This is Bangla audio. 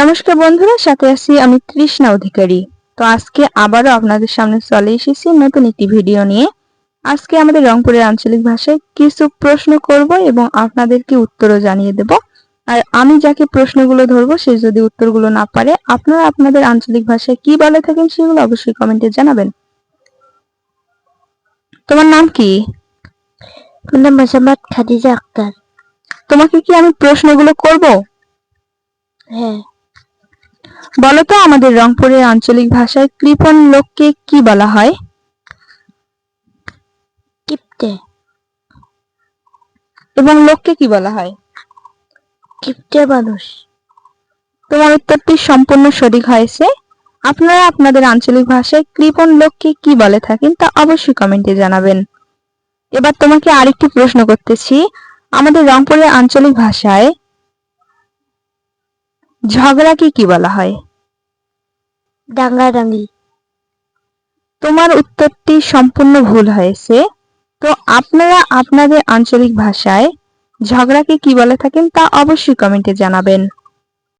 নমস্কার বন্ধুরা সাথে আছি আমি তৃষ্ণা অধিকারী। তো আজকে আবারও আপনাদের সামনে চলে এসেছি নতুন একটি ভিডিও নিয়ে। আজকে আমাদের রংপুরের আঞ্চলিক ভাষায় কিছু প্রশ্ন করব এবং আপনাদেরকে উত্তরও জানিয়ে দেব। আর আমি যাকে প্রশ্নগুলো ধরবো সে যদি উত্তরগুলো না পারে আপনারা আপনাদের আঞ্চলিক ভাষায় কি বলে থাকেন সেগুলো অবশ্যই কমেন্টে জানাবেন। তোমার নাম কি? নাম মোসাম্মদ খাদিজা আক্তার। তোমাকে কি আমি প্রশ্নগুলো করব? হ্যাঁ। বলো তো আমাদের রংপুরের আঞ্চলিক ভাষায় কৃপণ লোককে কি বলা হয়? কিপ্টে এবং লোককে কি বলা হয়? কিপ্টে মানুষ। তোমার উত্তরটি সম্পূর্ণ সঠিক হয়েছে। আপনারা আপনাদের আঞ্চলিক ভাষায় কৃপণ লোককে কি বলে থাকেন তা অবশ্যই কমেন্টে জানাবেন। এবার তোমাকে আরেকটি প্রশ্ন করতেছি। আমাদের রংপুরের আঞ্চলিক ভাষায় ঝগড়াকে কি বলা হয়? ডাঙ্গাডাঙ্গি। তোমার উত্তরটি সম্পূর্ণ ভুল হয়েছে। তো আপনারা আপনাদের আঞ্চলিক ভাষায় ঝগড়াকে কি বলে থাকেন তা অবশ্যই কমেন্টে জানাবেন।